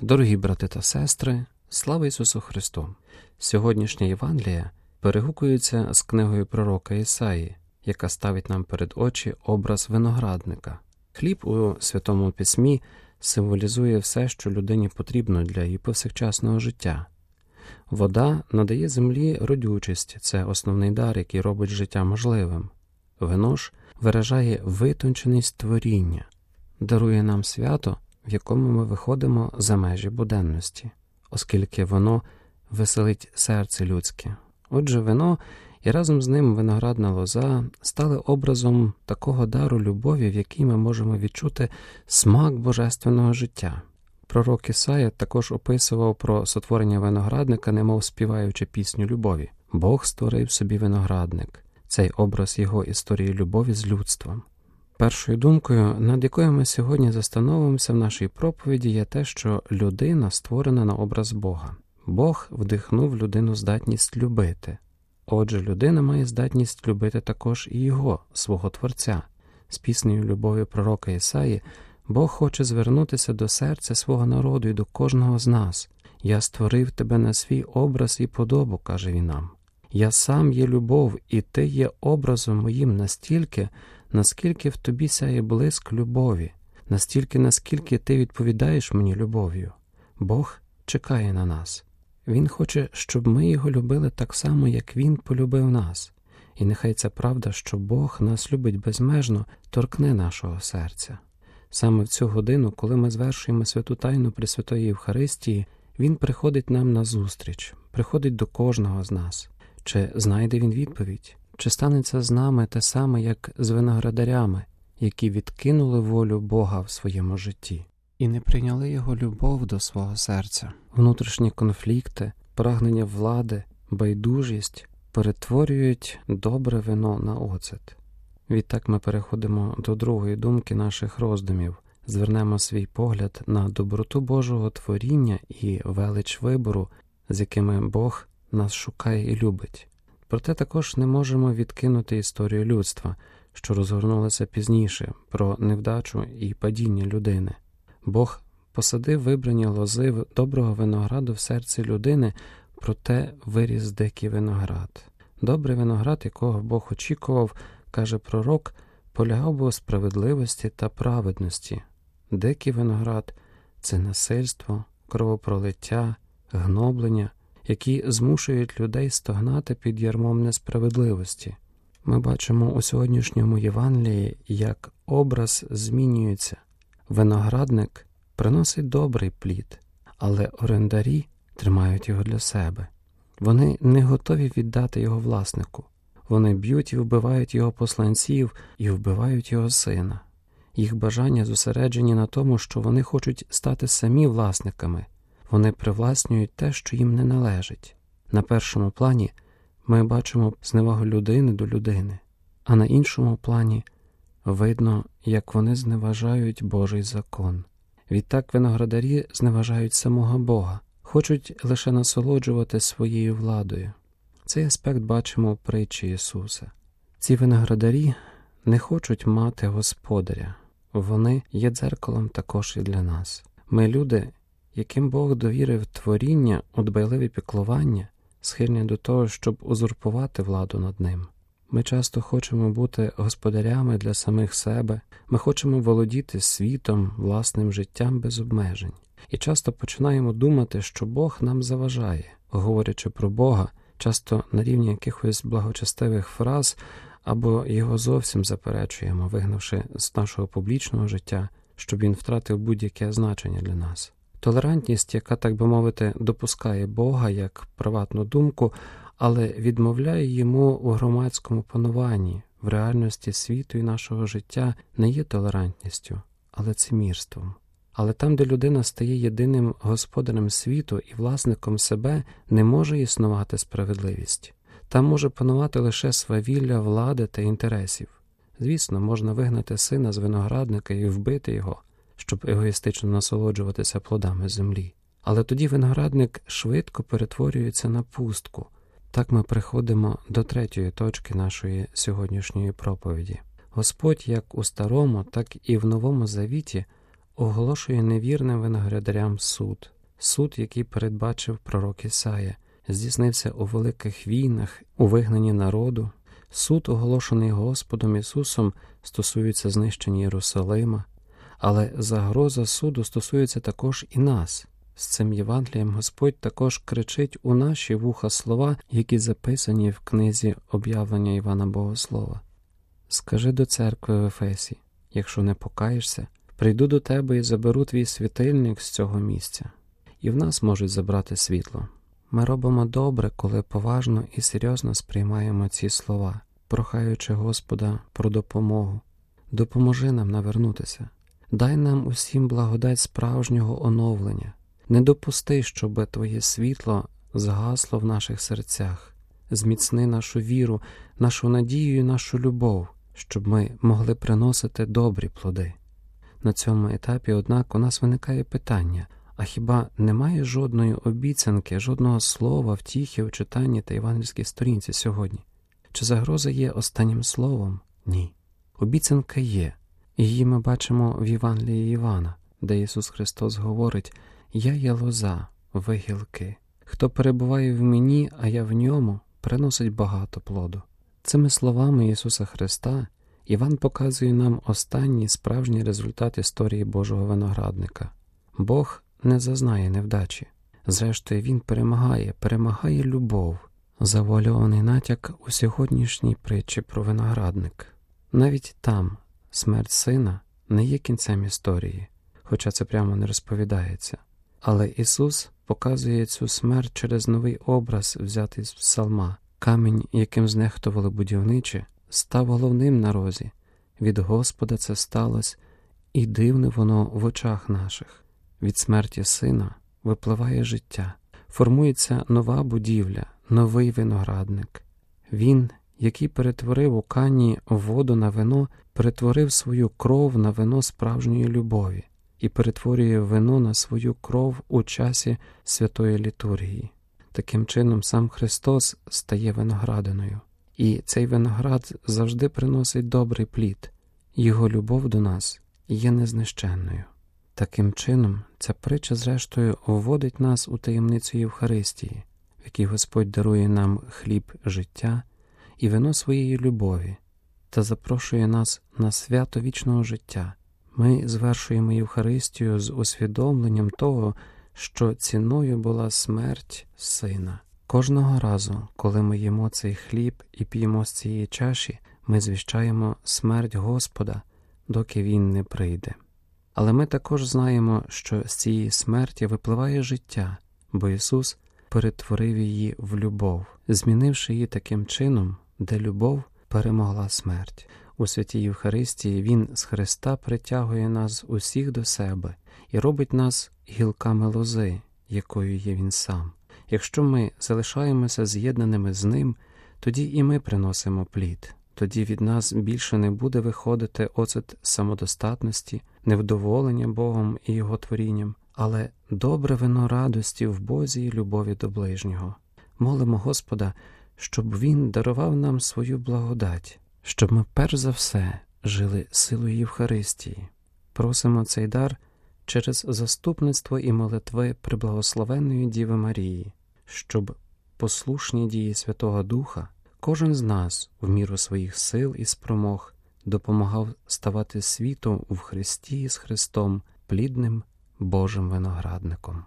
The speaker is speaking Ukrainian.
Дорогі брати та сестри, слава Ісусу Христу! Сьогоднішня Євангелія перегукується з книгою пророка Ісаї, яка ставить нам перед очі образ виноградника. Хліб у Святому Письмі символізує все, що людині потрібно для її повсякчасного життя. Вода надає землі родючість, це основний дар, який робить життя можливим. Вино ж виражає витонченість творіння, дарує нам свято, в якому ми виходимо за межі буденності, оскільки воно веселить серце людське. Отже, вино і разом з ним виноградна лоза стали образом такого дару любові, в якій ми можемо відчути смак божественного життя. Пророк Ісая також описував про сотворення виноградника, немов співаючи пісню любові. Бог створив собі виноградник, цей образ його історії любові з людством. Першою думкою, над якою ми сьогодні застановимося в нашій проповіді, є те, що людина створена на образ Бога. Бог вдихнув людину здатність любити. Отже, людина має здатність любити також і його, свого Творця. З піснею любові пророка Ісаї Бог хоче звернутися до серця свого народу і до кожного з нас. Я створив тебе на свій образ і подобу, каже він нам. Я сам є любов, і ти є образом моїм настільки, наскільки в тобі сяє блиск любові, настільки, наскільки ти відповідаєш мені любов'ю. Бог чекає на нас. Він хоче, щоб ми його любили так само, як Він полюбив нас, і нехай ця правда, що Бог нас любить безмежно, торкне нашого серця. Саме в цю годину, коли ми звершуємо святу тайну Пресвятої Євхаристії, Він приходить нам на зустріч, приходить до кожного з нас. Чи знайде він відповідь? Чи станеться з нами те саме, як з виноградарями, які відкинули волю Бога в своєму житті, і не прийняли його любов до свого серця, внутрішні конфлікти, прагнення влади, байдужість перетворюють добре вино на оцет. Відтак ми переходимо до другої думки наших роздумів, звернемо свій погляд на доброту Божого творіння і велич вибору, з якими Бог нас шукає і любить. Проте також не можемо відкинути історію людства, що розгорнулася пізніше, про невдачу і падіння людини. Бог посадив вибрані лози доброго винограду в серці людини, проте виріс дикий виноград. Добрий виноград, якого Бог очікував, каже пророк, полягав би у справедливості та праведності. Дикий виноград це насильство, кровопролиття, гноблення, які змушують людей стогнати під ярмом несправедливості. Ми бачимо у сьогоднішньому Євангелії, як образ змінюється. Виноградник приносить добрий плід, але орендарі тримають його для себе. Вони не готові віддати його власнику. Вони б'ють і вбивають його посланців і вбивають його сина. Їх бажання зосереджені на тому, що вони хочуть стати самі власниками, вони привласнюють те, що їм не належить. На першому плані ми бачимо зневагу людини до людини, а на іншому плані видно, як вони зневажають Божий закон. Відтак виноградарі зневажають самого Бога, хочуть лише насолоджувати своєю владою. Цей аспект бачимо в притчі Ісуса. Ці виноградарі не хочуть мати господаря, вони є дзеркалом також і для нас. Ми люди, яким Бог довірив творіння у дбайливі піклування, схильні до того, щоб узурпувати владу над ним. Ми часто хочемо бути господарями для самих себе, ми хочемо володіти світом, власним життям без обмежень, і часто починаємо думати, що Бог нам заважає, говорячи про Бога, часто на рівні якихось благочестивих фраз або його зовсім заперечуємо, вигнавши з нашого публічного життя, щоб він втратив будь-яке значення для нас. Толерантність, яка, так би мовити, допускає Бога як приватну думку, але відмовляє йому у громадському пануванні, в реальності світу і нашого життя не є толерантністю, але цимірством. Але там, де людина стає єдиним господарем світу і власником себе, не може існувати справедливість. Там може панувати лише свавілля влади та інтересів. Звісно, можна вигнати сина з виноградника і вбити його, щоб егоїстично насолоджуватися плодами землі. Але тоді виноградник швидко перетворюється на пустку. Так ми приходимо до третьої точки нашої сьогоднішньої проповіді. Господь як у старому, так і в новому завіті оголошує невірним виноградарям суд, суд, який передбачив пророк Ісая, здійснився у великих війнах, у вигнанні народу. Суд, оголошений Господом Ісусом, стосується знищення Єрусалима, але загроза суду стосується також і нас. З цим Євангелієм Господь також кричить у наші вуха слова, які записані в книзі об'явлення Івана Богослова. Скажи до церкви в Ефесі, якщо не покаєшся, прийду до тебе і заберу твій світильник з цього місця, і в нас можуть забрати світло. Ми робимо добре, коли поважно і серйозно сприймаємо ці слова, прохаючи Господа про допомогу. Допоможи нам навернутися, дай нам усім благодать справжнього оновлення. Не допусти, щоб Твоє світло згасло в наших серцях, зміцни нашу віру, нашу надію і нашу любов, щоб ми могли приносити добрі плоди. На цьому етапі, однак, у нас виникає питання а хіба немає жодної обіцянки, жодного слова, втіхи у читанні та євангельській сторінці сьогодні? Чи загроза є останнім словом? Ні. Обіцянка є, її ми бачимо в Євангелії Івана, де Ісус Христос говорить Я є лоза, ви гілки. Хто перебуває в мені, а я в ньому, приносить багато плоду. Цими словами Ісуса Христа Іван показує нам останній справжній результат історії Божого виноградника. Бог не зазнає невдачі. Зрештою, він перемагає, перемагає любов, завуальований натяк у сьогоднішній притчі про виноградник. Навіть там смерть сина не є кінцем історії, хоча це прямо не розповідається. Але Ісус показує цю смерть через новий образ, взятий з псалма. Камінь, яким знехтували будівничі, став головним на розі. Від Господа це сталося, і дивне воно в очах наших. Від смерті сина випливає життя, формується нова будівля, новий виноградник. Він, який перетворив у кані воду на вино, перетворив свою кров на вино справжньої любові і перетворює вино на свою кров у часі святої літургії. Таким чином, сам Христос стає виноградиною, і цей виноград завжди приносить добрий плід, Його любов до нас є незнищенною. Таким чином, ця притча, зрештою, вводить нас у таємницю Євхаристії, в якій Господь дарує нам хліб життя і вино своєї любові та запрошує нас на свято вічного життя. Ми звершуємо Євхаристію з усвідомленням того, що ціною була смерть сина. Кожного разу, коли ми їмо цей хліб і п'ємо з цієї чаші, ми звіщаємо смерть Господа, доки Він не прийде. Але ми також знаємо, що з цієї смерті випливає життя, бо Ісус перетворив її в любов, змінивши її таким чином, де любов перемогла смерть. У святій Євхаристії Він з Христа притягує нас усіх до себе і робить нас гілками лози, якою є Він сам. Якщо ми залишаємося з'єднаними з ним, тоді і ми приносимо плід, тоді від нас більше не буде виходити оцет самодостатності невдоволення Богом і Його творінням, але добре вино радості в Бозі і любові до ближнього. Молимо Господа, щоб Він дарував нам свою благодать, щоб ми перш за все жили силою Євхаристії. Просимо цей дар через заступництво і молитви приблагословенної Діви Марії, щоб послушні дії Святого Духа кожен з нас в міру своїх сил і спромог допомагав ставати світу в Христі з Христом плідним Божим виноградником.